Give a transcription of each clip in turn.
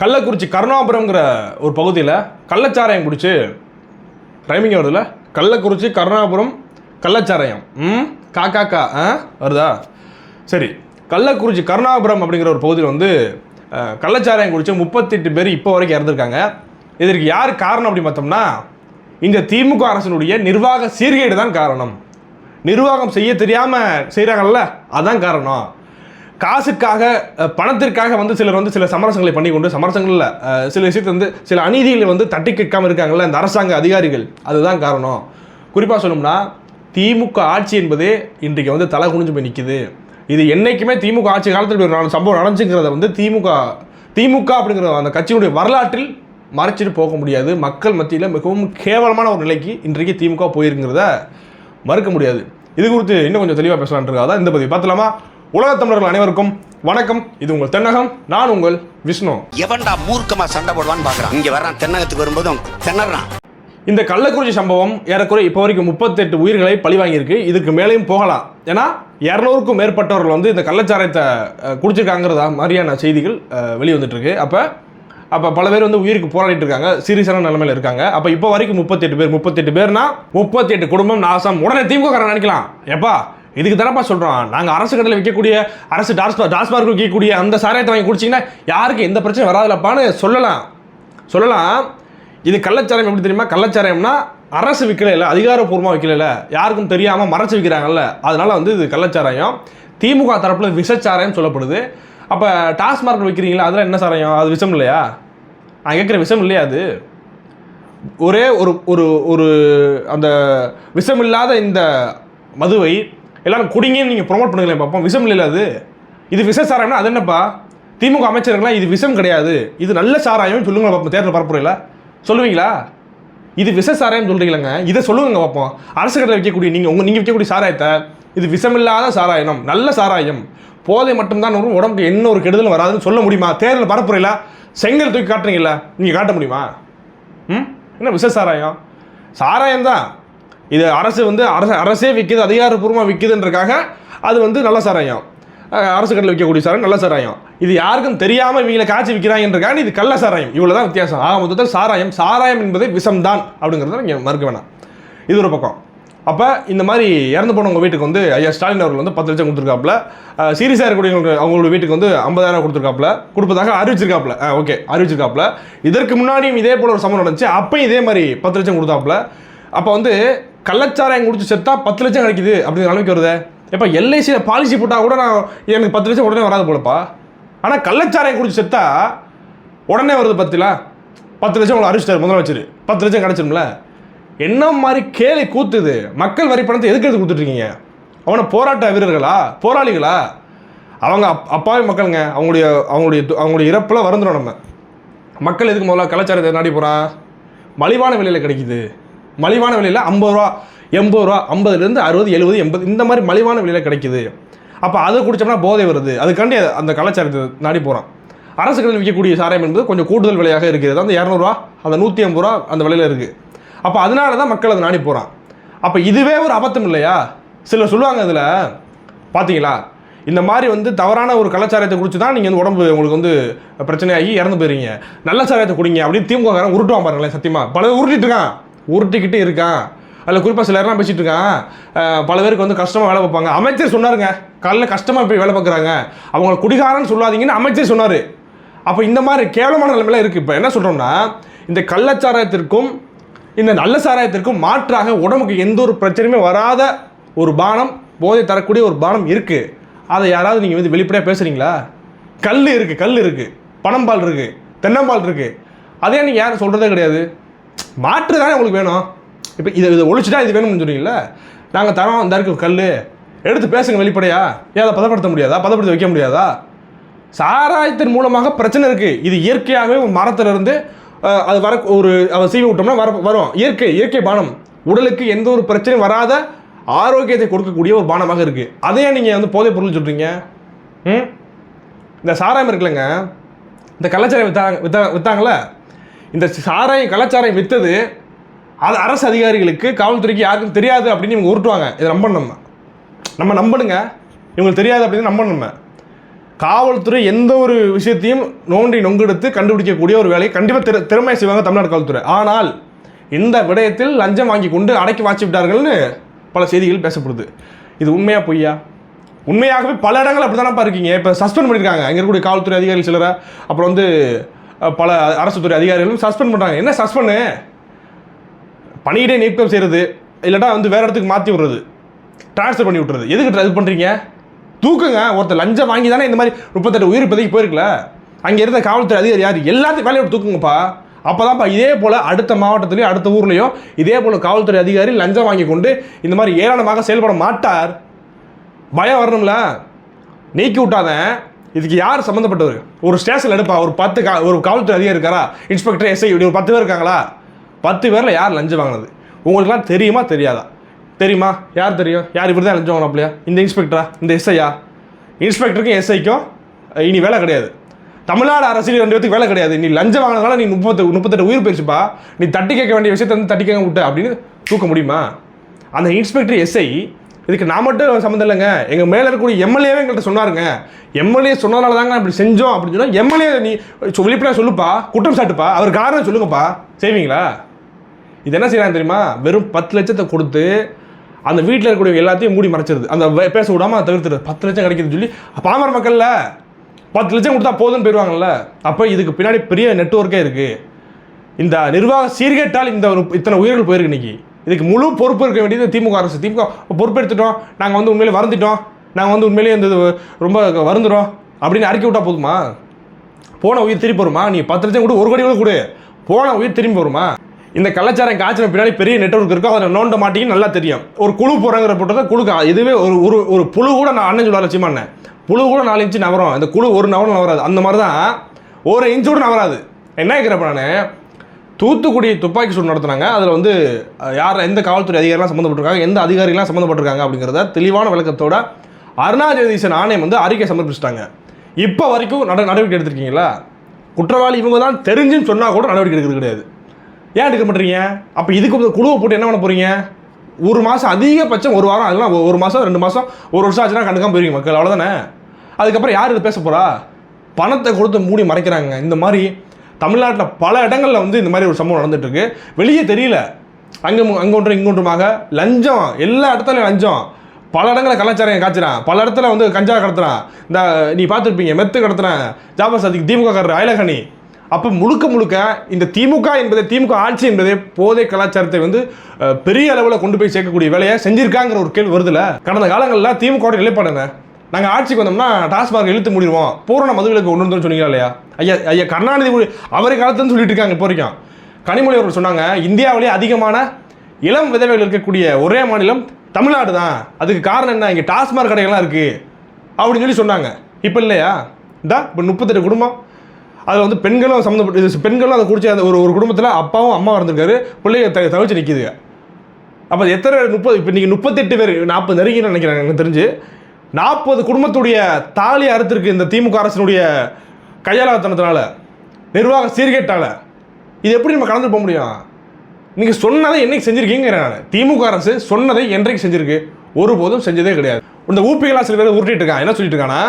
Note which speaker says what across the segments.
Speaker 1: கள்ளக்குறிச்சி கருணாபுரம்ங்கிற ஒரு பகுதியில் கள்ளச்சாராயம் குடிச்சு ரைமிங் வருதுல்ல? கள்ளக்குறிச்சி கருணாபுரம் கள்ளச்சாராயம். ம்? காக்கா கா ஆ? வருதா? சரி. கள்ளக்குறிச்சி கருணாபுரம் அப்படிங்கிற ஒரு பகுதியில் வந்து கள்ளச்சாராயம் குடிச்சு முப்பத்தெட்டு பேர் இப்போ வரைக்கும் இறந்துருக்காங்க. இதற்கு யார் காரணம் அப்படி பார்த்தோம்னா இந்த திமுக அரசினுடைய நிர்வாக சீர்கேடு தான் காரணம். நிர்வாகம் செய்ய தெரியாமல் செய்கிறாங்கல்ல அதான் காரணம். காசுக்காக பணத்திற்காக வந்து சிலர் வந்து சில சமரசங்களை பண்ணி கொண்டு சமரசங்களில் சில விஷயத்தை வந்து சில அநீதிகளை வந்து தட்டி கேட்காமல் இருக்காங்கல்ல இந்த அரசாங்க அதிகாரிகள். அதுதான் காரணம். குறிப்பாக சொல்லணும்னா திமுக ஆட்சி என்பதே இன்றைக்கு வந்து தலை குனிஞ்சு போய் நிற்கிது இது என்றைக்குமே திமுக ஆட்சி காலத்தில் ஒரு சம்பவம் நடந்துச்சுங்கிறத வந்து திமுக திமுக அப்படிங்கிற அந்த கட்சியினுடைய வரலாற்றில் மறைச்சிட்டு போக முடியாது. மக்கள் மத்தியில் மிகவும் கேவலமான ஒரு நிலைக்கு இன்றைக்கு திமுக போயிருங்கிறத மறுக்க முடியாது. இது குறித்து இன்னும் கொஞ்சம் தெளிவாக பேசலான்றதுக்காக தான் இந்த பதிவு. பார்த்தலாமா உலகத் தமிழர்கள் அனைவருக்கும் வணக்கம். இது உங்கள் தென்னகம் நான் உங்கள் விஷ்ணு.
Speaker 2: எவன்டா மூர்க்கமா சண்டை போடுவான்னு பாக்குறான். இங்க வர்றான் தென்னகத்துக்கு வரும்போது திணறான்.
Speaker 1: இந்த கள்ளக்குறிச்சி சம்பவம் ஏறக்குறை இப்போ வரைக்கும் முப்பத்தெட்டு உயிர்களை பழிவாங்கியிருக்கு. இதுக்கு மேலேயும் போகலாம். ஏன்னா இரநூறுக்கும் மேற்பட்டவர்கள் வந்து இந்த கள்ளச்சாராயத்தை அஹ், குடிச்சிருக்காங்கிறதா மாதிரியான செய்திகள் அஹ், வெளிய வந்துட்டு இருக்கு அப்போ அப்போ பல பேர் வந்து உயிருக்கு போராடிட்டு இருக்காங்க. சீரியஸான நிலைமையில இருக்காங்க. அப்போ இப்போ வரைக்கும் முப்பத்தெட்டு பேர் முப்பத்தெட்டு பேர்னா முப்பத்தெட்டு குடும்பம் நாசம். உடனே திமுக நினைக்கலாம். எப்பா இதுக்கு தானப்பா சொல்கிறோம் நாங்கள் அரசு கடையில் விற்கக்கூடிய அரசு டாஸ்மாக் டாஸ்மார்க் விற்கக்கூடிய அந்த சாராயத்தை வாங்கி குடிச்சிங்கன்னா யாருக்கு எந்த பிரச்சனையும் வராதுலப்பான்னு சொல்லலாம். சொல்லலாம். இது கள்ளச்சாராயம் எப்படி தெரியுமா? கள்ளச்சாராயம்னா அரசு விற்கல இல்லை அதிகாரப்பூர்வமாக விற்கல யாருக்கும் தெரியாமல் மறைச்சு விற்கிறாங்கல்ல அதனால் வந்து இது கள்ளச்சாராயம். திமுக தரப்பில் விஷச்சாராயம் சொல்லப்படுது. அப்போ டாஸ்மார்க் விற்கிறீங்களா அதெல்லாம் என்ன சாராயம்? அது விஷம் இல்லையா? நான் கேட்குற விஷம் இல்லையா அது? ஒரே ஒரு ஒரு ஒரு அந்த விஷம் இல்லாத இந்த மதுவை எல்லாரும் குடிங்கன்னு நீங்கள் ப்ரொமோட் பண்ணுங்களேன் பார்ப்போம் விஷம் இல்லை அது? இது விஷ சாராயம்னா அது என்னப்பா? திமுக அமைச்சர்கள்லாம் இது விஷம் கிடையாது. இது நல்ல சாராயம் சொல்லுங்க பார்ப்போம் தேர்தல் பரப்புரையில். சொல்லுவீங்களா? இது விஷ சாராயம் சொல்கிறீங்களங்க இதை சொல்லுங்க பார்ப்போம் அரசு கடையில் விற்கக்கூடிய நீங்கள் உங்கள் நீங்கள் விற்கக்கூடிய சாராயத்தை இது விஷமில்லாத சாராயம் நல்ல சாராயம். போதை மட்டும்தான் வரும் உடம்புக்கு என்ன ஒரு கெடுதலும் வராதுன்னு சொல்ல முடியுமா? தேர்தல் பரப்புரையில் செங்கல் தூக்கி காட்டுறீங்களா நீங்கள் காட்ட முடியுமா? ம்? என்ன விஷ சாராயம் சாராயம் தான் இது அரசு வந்து அரசு அரசே விற்கிது அதிகாரப்பூர்வமாக விற்கிதுன்றக்காக அது வந்து நல்ல சாராயம். அரசு கடையில் விற்கக்கூடிய சாராயம் நல்ல சாராயம். இது யாருக்கும் தெரியாமல் இவங்களை காய்ச்சி விற்கிறாங்கன்றக்காக இது கள்ள சாராயம். இவ்வளோ தான் வித்தியாசம். ஆக மொத்தத்தில் சாராயம் சாராயம் என்பது விஷம்தான் அப்படிங்கிறத நீங்கள் மறுக்க வேணாம். இது ஒரு பக்கம். அப்போ இந்த மாதிரி இறந்து போனவங்க வீட்டுக்கு வந்து ஐயா ஸ்டாலின் அவர்கள் வந்து பத்து லட்சம் கொடுத்துருக்காப்புல. சீரியஸாக இருக்கக்கூடியவங்க அவங்களோட வீட்டுக்கு வந்து ஐம்பதாயிரம் கொடுத்துருக்காப்புல. கொடுப்பதாக அறிவிச்சிருக்காப்புல. ஓகே அறிவிச்சிருக்காப்புல. இதற்கு முன்னாடியும் இதே போல ஒரு சம்பவம் நடந்துச்சு. அப்பயும் இதே மாதிரி பத்து லட்சம் கொடுத்தாப்புல. அப்போ வந்து கள்ளச்சாராயம் குடிச்சு செத்தா பத்து லட்சம் கிடைக்குது அப்படிங்கிற அளவுக்கு வருது. எப்போ எல்ஐசியில் பாலிசி போட்டால் கூட நான் எனக்கு பத்து லட்சம் உடனே வராது போலப்பா. ஆனால் கள்ளச்சாராயம் குடிச்சு செத்தா உடனே வருது பத்துல. பத்து லட்சம் உங்களை அரிசிட்டார் முதலமைச்சர் பத்து லட்சம் கிடச்சிரும்ல. என்ன மாதிரி கேலி கூத்துது? மக்கள் வரி பணத்தை எதுக்கு எடுத்து கொடுத்துட்ருக்கீங்க அவனை போராட்ட வீரர்களா? போராளிகளா? அவங்க அப் அப்பாவி மக்களுங்க. அவங்களுடைய அவங்களுடைய அவங்களுடைய இறப்பில் வருந்துடும் நம்ம. மக்கள் எதுக்கு முதல்ல கலாச்சாரத்தை நாடி போகிறான் மலிவான விலையில் கிடைக்குது. மலிவான விலையில் ஐம்பது ரூபா எண்பது ரூபா ஐம்பதுலேருந்து அறுபது எழுபது எண்பது இந்த மாதிரி மலிவான விலையில் கிடைக்குது. அப்போ அதை குடிச்சோம்னா போதை வருது. அதுக்காண்டி அந்த கலாச்சாரத்தை நாடி போகிறான் அரசு கடையில் விற்கக்கூடிய சாராயம் என்பது கொஞ்சம் கூடுதல் விலையாக இருக்கிறது. அந்த இரநூறுவா அந்த நூற்றி ஐம்பது ரூபா அந்த விலையில் இருக்குது அப்போ அதனால தான் மக்கள் அதை நாடி போகிறான் அப்போ இதுவே ஒரு அபத்தம் இல்லையா? சிலர் சொல்லுவாங்க இதில் பார்த்தீங்களா இந்த மாதிரி வந்து தவறான ஒரு கலாச்சாரத்தை குடிச்சு தான் நீங்கள் வந்து உடம்பு உங்களுக்கு வந்து பிரச்சனையாகி இறந்து போயிருங்க நல்ல சாராயத்தை குடிங்க அப்படின்னு திமுக உருட்டுவான் பாருங்களேன் சத்தியமாக பல உருட்டிட்டு இருக்கான். உருட்டிக்கிட்டு இருக்கான். அதில் குறிப்பாக சில நேரம் பேசிகிட்டு இருக்கான். பல பேருக்கு வந்து கஷ்டமாக வேலை பார்ப்பாங்க. அமைச்சர் சொன்னாருங்க. காலைல கஷ்டமாக போய் வேலை பார்க்குறாங்க. அவங்க குடிகாரன்னு சொல்லாதீங்கன்னு அமைச்சர் சொன்னார். அப்போ இந்த மாதிரி கேவலமான நிலைமையில இருக்குது இப்போ என்ன சொல்கிறோம்னா இந்த கள்ளச்சாராயத்திற்கும் இந்த நல்ல சாராயத்திற்கும் மாற்றாக உடம்புக்கு எந்த ஒரு பிரச்சனையுமே வராத ஒரு பானம் போதை தரக்கூடிய ஒரு பானம் இருக்குது அதை யாராவது நீங்கள் வந்து வெளிப்படையாக பேசுகிறீங்களா கல் இருக்குது கல் இருக்குது பனம்பால் இருக்குது தென்னம்பால் இருக்குது அதே நீங்கள் யாரும் சொல்கிறதே கிடையாது. மாற்று தானே உங்களுக்கு வேணும்? இப்போ இதை இதை ஒழிச்சிட்டா இது வேணும்னு சொல்றீங்களா நாங்கள் தரோம் இந்த இருக்கு கல் எடுத்து பேசுங்க வெளிப்படையா. ஏன் அதை பதப்படுத்த முடியாதா? பதப்படுத்தி வைக்க முடியாதா? சாராயத்தின் மூலமாக பிரச்சனை இருக்குது இது இயற்கையாகவே ஒரு இருந்து அது வர ஒரு அதை சீவி விட்டோம்னா வர வரும். இயற்கை இயற்கை பானம். உடலுக்கு எந்த ஒரு பிரச்சனையும் வராத ஆரோக்கியத்தை கொடுக்கக்கூடிய ஒரு பானமாக இருக்குது அதையே நீங்கள் வந்து போதை பொருள் சொல்கிறீங்க ம்? இந்த சாராயம் இருக்குல்லங்க. இந்த கலாச்சாரம் வித்தாங்க வித்தா வித்தாங்களே இந்த சாராயம் கலாச்சாரம் விற்றது அது அரசு அதிகாரிகளுக்கு காவல்துறைக்கு யாருக்கும் தெரியாது அப்படின்னு இவங்க உருட்டுவாங்க. இதை நம்பணும் நம்ம. நம்ம நம்பணுங்க. இவங்களுக்கு தெரியாது அப்படின்னு நம்பணும் நம்ம. காவல்துறை எந்த ஒரு விஷயத்தையும் நோண்டி நொங்கெடுத்து கண்டுபிடிக்கக்கூடிய ஒரு வேலையை கண்டிப்பாக திற திறமை செய்வாங்க தமிழ்நாடு காவல்துறை. ஆனால் இந்த விடயத்தில் லஞ்சம் வாங்கி கொண்டு அடக்கி வாட்சி விட்டார்கள்னு பல செய்திகள் பேசப்படுது. இது உண்மையா பொய்யா? உண்மையாகவே பல இடங்கள் அப்படி தானப்பா இருக்கீங்க. இப்போ சஸ்பெண்ட் பண்ணியிருக்காங்க அங்கே இருக்கக்கூடிய காவல்துறை அதிகாரிகள் சிலரை. அப்புறம் வந்து பல அரசு துறை அதிகாரிகளும் சஸ்பெண்ட் பண்ணுறாங்க என்ன சஸ்பெண்டு பணியிடை நீக்கம் செய்கிறது இல்லைனா வந்து வேறு இடத்துக்கு மாற்றி விடுறது ட்ரான்ஸ்ஃபர் பண்ணி விட்றது எதுக்கு இது பண்ணுறீங்க தூக்குங்க. ஒருத்தர் லஞ்சம் வாங்கி தானே இந்த மாதிரி முப்பத்தெட்டு உயிர் இப்போதைக்கு போயிருக்கல? அங்கே இருந்த காவல்துறை அதிகாரி யார்? எல்லாத்தையும் வேலையோட தூக்குங்கப்பா. அப்போதான்ப்பா இதே போல் அடுத்த மாவட்டத்துலேயும் அடுத்த ஊர்லேயும் இதே போல் காவல்துறை அதிகாரி லஞ்சம் வாங்கி கொண்டு இந்த மாதிரி ஏராளமாக செயல்பட மாட்டார். பயம் வரணும்ல. நீக்கி விட்டாதன். இதுக்கு யார் சம்மந்தப்பட்டவர் ஒரு ஸ்டேஷன் எடுப்பா ஒரு பத்து கா ஒரு காவல்துறை அதிகம் இருக்காரா? இன்ஸ்பெக்டர் எஸ்ஐ இப்படி ஒரு பத்து பேர் இருக்காங்களா? பத்து பேரில் யார் லஞ்சம் வாங்கினது? உங்களுக்குலாம் தெரியுமா தெரியாதா? தெரியுமா? யார் தெரியும்? யார் இப்படி தான் லஞ்சம் வாங்கினாப்லையா இந்த இன்ஸ்பெக்டரா? இந்த எஸ்ஐயா இன்ஸ்பெக்டருக்கும் எஸ்ஐக்கும் இனி வேலை கிடையாது. தமிழ்நாடு அரசியல் ரெண்டு பேத்துக்கு வேலை கிடையாது. நீ லஞ்சம் வாங்கினதால நீ முப்பத்து முப்பத்தெட்டு உயிர் போயிடுச்சுப்பா நீ தட்டி கேட்க வேண்டிய விஷயத்தை வந்து தட்டி கேட்க விட்ட அப்படின்னு தூக்க முடியுமா? அந்த இன்ஸ்பெக்டர் எஸ்ஐ இதுக்கு நான் மட்டும் சம்மந்தம் இல்லைங்க. எங்கள் மேலே இருக்கக்கூடிய எம்எல்ஏவே எங்கள்கிட்ட சொன்னாருங்க. எம்எல்ஏ சொன்னதால தாங்க இப்படி செஞ்சோம் அப்படின்னு சொன்னால் எம்எல்ஏ நீ சொ- சொல்லுப்பா குற்றம் சாட்டுப்பா அவர் காரணம் சொல்லுங்கப்பா. செய்வீங்களா? இது என்ன செய்யறாங்க தெரியுமா? வெறும் பத்து லட்சத்தை கொடுத்து அந்த வீட்டில் இருக்கக்கூடிய எல்லாத்தையும் மூடி மறைச்சிருது. அந்த பேச விடாம அதை தவிர்த்துறது பத்து லட்சம் கிடைக்குதுன்னு சொல்லி பாமர மக்கள்ல பத்து லட்சம் கொடுத்தா போதும்னு போயிடுவாங்கல்ல அப்போ இதுக்கு பின்னாடி பெரிய நெட்ஒர்க்கே இருக்குது இந்த நிர்வாக சீர்கேட்டால் இந்த ஒரு இத்தனை உயிர்கள் போயிருக்கு இன்னைக்கு. இதுக்கு முழு பொறுப்பு இருக்க வேண்டியது திமுக அரசு. திமுக பொறுப்பெடுத்துட்டோம் நாங்கள் வந்து உண்மையிலே வருந்துட்டோம். நாங்கள் வந்து உண்மையிலேயே இந்த இது ரொம்ப வருந்துடும் அப்படின்னு அறிக்கை விட்டால் போதுமா? போன உயிர் திரும்பி வருமா? நீ பத்து லட்சம் கொடு ஒரு கோடி கூட கொடு. போன உயிர் திரும்பி வருமா? இந்த கலாச்சாரம் காய்ச்சல் பின்னாடி பெரிய நெட்வொர்க் இருக்கும் அதை நோண்ட மாட்டீங்கன்னு நல்லா தெரியும். ஒரு குழு போகிறாங்கிற போட்டதை குழுக்கு இதுவே ஒரு ஒரு ஒரு புழு கூட நான் அண்ணன் சொல்ல லட்சியமா புழு கூட நாலு இன்ச்சு நவரும் இந்த குழு ஒரு நவரம் நவராது அந்த மாதிரி தான் ஒரு இன்ச்சு கூட நவராது என்ன கேட்குறப்ப நான்? தூத்துக்குடி துப்பாக்கி சூடு நடத்துனாங்க. அதில் வந்து யார் எந்த காவல்துறை அதிகாரிலாம் சம்மந்தப்பட்டிருக்காங்க எந்த அதிகாரிலாம் சம்மந்தப்பட்டிருக்காங்க அப்படிங்கிறத தெளிவான விளக்கத்தோட அருணா ஜெகதீசன் ஆணையம் வந்து அறிக்கை சமர்ப்பிச்சிட்டாங்க. இப்போ வரைக்கும் நட நடவடிக்கை எடுத்திருக்கீங்களா? குற்றவாளி இவங்க தான் தெரிஞ்சுன்னு சொன்னால் கூட நடவடிக்கை எடுக்கிறது கிடையாது. ஏன் எடுக்க மாட்டீங்க? அப்போ இதுக்கு குழுவை போட்டு என்ன பண்ண போகிறீங்க ஒரு மாதம் அதிகபட்சம் ஒரு வாரம் அதெல்லாம் ஒரு மாதம் ரெண்டு மாதம் ஒரு வருஷம் ஆச்சுன்னா கண்டுக்காம போயிருக்கீங்க மக்கள் அவ்வளோதானே அதுக்கப்புறம் யார் இது பேச போகிறா பணத்தை கொடுத்து மூடி மறைக்கிறாங்க. இந்த மாதிரி தமிழ்நாட்டில் பல இடங்களில் வந்து இந்த மாதிரி ஒரு சம்பவம் நடந்துட்டுருக்கு. வெளியே தெரியல. அங்கே அங்கே ஒன்று இங்கே லஞ்சம். எல்லா இடத்துலையும் லஞ்சம். பல இடங்களில் கலாச்சாரம் காய்ச்சிறான். பல இடத்துல வந்து கஞ்சா கடத்துறான். இந்த நீ பார்த்துருப்பீங்க மெத்து கடத்துறான். ஜாபர் சாதிக் திமுக காரர் அயலகனி. அப்போ முழுக்க முழுக்க இந்த திமுக என்பதை திமுக ஆட்சி என்பதே போதை கலாச்சாரத்தை வந்து பெரிய அளவில் கொண்டு போய் சேர்க்கக்கூடிய வேலையை செஞ்சிருக்காங்கிற ஒரு கேள்வி வருதுல கடந்த காலங்களில் திமுக நிலைப்பாடு என்ன? நாங்கள் ஆட்சிக்கு வந்தோம்னா டாஸ்மார்க் இழுத்து மூடிடுவோம். பூரண மதுவிலக்கு ஒன்று வந்து சொன்னீங்களா இல்லையா? ஐயா ஐயா கருணாநிதி கூட- காலத்துன்னு சொல்லிட்டு இருக்காங்க இப்போ வரைக்கும். கனிமொழி அவர்கள் சொன்னாங்க இந்தியாவிலே அதிகமான இளம் விதவைகள் இருக்கக்கூடிய ஒரே மாநிலம் தமிழ்நாடு தான். அதுக்கு காரணம் என்ன? இங்கே டாஸ்மார்க் கடைகள்லாம் இருக்குது அப்படின்னு சொல்லி சொன்னாங்க. இப்போ இல்லையா? இந்தா இப்போ முப்பத்தெட்டு குடும்பம். அதில் வந்து பெண்களும் சம்மந்தப்பட்டு பெண்களும் அதை குடிச்ச அந்த ஒரு ஒரு குடும்பத்தில் அப்பாவும் அம்மா இருந்திருக்காரு. பிள்ளைங்க த தவிச்சு நிற்கிதுங்க அப்போ எத்தனை முப்பது இப்போ இன்றைக்கி முப்பத்தெட்டு பேர் நாற்பது நெருங்கின்னு நினைக்கிறேன் எனக்கு தெரிஞ்சு. நாற்பது குடும்பத்துடைய தாலி அறுத்திருக்கு இந்த திமுக அரசினுடைய கையாளத்தனத்தினால நிர்வாக சீர்கேட்டால். இது எப்படி நம்ம கலந்து போக முடியும்? நீங்கள் சொன்னதை என்னைக்கு செஞ்சுருக்கீங்க நான். திமுக அரசு சொன்னதை என்றைக்கு செஞ்சுருக்கு? ஒருபோதும் செஞ்சதே கிடையாது. இந்த ஊப்பிகளாக சில பேர் உருட்டிட்டு இருக்கான். என்ன சொல்லிட்டு இருக்கான்னா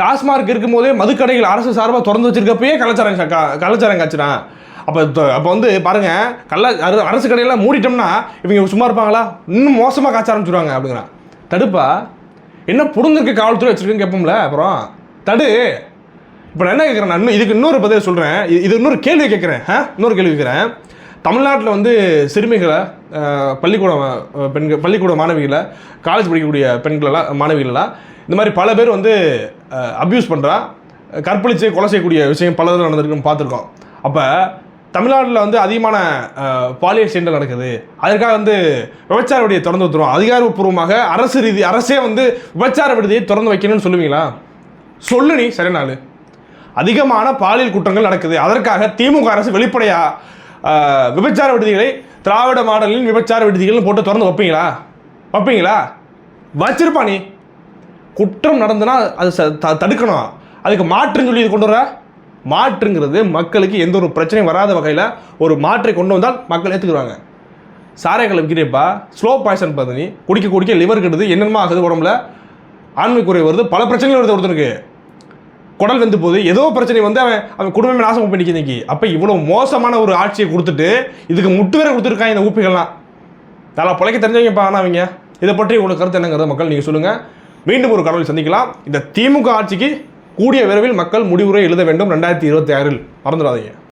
Speaker 1: டாஸ்மார்க் இருக்கும்போதே மதுக்கடைகள் அரசு சார்பாக திறந்து வச்சிருக்கப்பயே கலாச்சாரம் கலாச்சாரம் காய்ச்சினான் அப்போ அப்போ வந்து பாருங்க கள்ள அரசு கடையெல்லாம் மூடிட்டோம்னா இவங்க சும்மா இருப்பாங்களா? இன்னும் மோசமாக காய்ச்ச ஆரம்பிச்சிருவாங்க அப்படிங்கிறான். தடுப்பா என்ன புரிஞ்சிருக்கு காவல்துறை வச்சிருக்குன்னு கேட்போம்ல அப்புறம். தடு. இப்போ நான் என்ன கேட்குறேன் நான் இன்னும் இதுக்கு இன்னொரு பதில் சொல்கிறேன் இது இன்னொரு கேள்வி கேட்குறேன் ஆ? இன்னொரு கேள்வி கேட்குறேன் தமிழ்நாட்டில் வந்து சிறுமிகளை பள்ளிக்கூட பெண்கள் பள்ளிக்கூட மாணவிகளை காலேஜ் படிக்கக்கூடிய பெண்களெல்லாம் மாணவிகளெல்லாம் இந்த மாதிரி பல பேர் வந்து அப்யூஸ் பண்ணுறா கற்பழித்து கொலை செய்யக்கூடிய விஷயம் பல தடவை பார்த்துருக்கோம். அப்போ தமிழ்நாட்டில் வந்து அதிகமான பாலியல் சீண்டல் நடக்குது. அதற்காக வந்து விபச்சார விடுதியை திறந்து வைத்துருவோம் அதிகாரப்பூர்வமாக அரசு ரீதி அரசே வந்து விபச்சார விடுதியை திறந்து வைக்கணும்னு சொல்லுவீங்களா? சொல்லு நீ சரி நாள். அதிகமான பாலியல் குற்றங்கள் நடக்குது. அதற்காக திமுக அரசு வெளிப்படையாக விபச்சார விடுதிகளை திராவிட மாடலின் விபச்சார விடுதிகள்னு போட்டு திறந்து வைப்பீங்களா? வைப்பீங்களா? வச்சிருப்பா நீ. குற்றம் நடந்தனா அது த- தடுக்கணும். அதுக்கு மாற்றுன்னு சொல்லி இது கொண்டு வர. மாற்றுங்கிறது மக்களுக்கு எந்த ஒரு பிரச்சனையும் வராத வகையில் ஒரு மாற்றை கொண்டு வந்தால் மக்கள் ஏற்றுக்குறாங்க சாரைகளை விற்கிறப்பா ஸ்லோ பாய்சன் பார்த்து குடிக்க குடிக்க லிவர் கெடுது என்னென்னமோ ஆகுது உடம்புல. ஆண்மை குறை வருது பல பிரச்சனைகள் வருது ஒருத்தருக்கு குடல் வெந்து போகுது ஏதோ பிரச்சனை வந்து அவன் அவன் குடும்பமே நாசம் பண்ணிக்கு இன்னைக்கு. அப்போ இவ்வளோ மோசமான ஒரு ஆட்சியை கொடுத்துட்டு இதுக்கு முட்டு வேற கொடுத்துருக்காங்க இந்த ஊப்பிகள்லாம். நல்லா பிழைக்க தெரிஞ்சவங்கப்பா ஆனால் அவங்க இதை பற்றி உங்களுக்கு கருத்து என்னங்கிறத மக்கள் நீங்கள் சொல்லுங்கள் மீண்டும் ஒரு கடவுளை சந்திக்கலாம். இந்த திமுக ஆட்சிக்கு கூடிய விரைவில் மக்கள் முடிவுரை எழுத வேண்டும். ரெண்டாயிரத்தி இருபத்தி ஆறில். மறந்துடாதீங்க.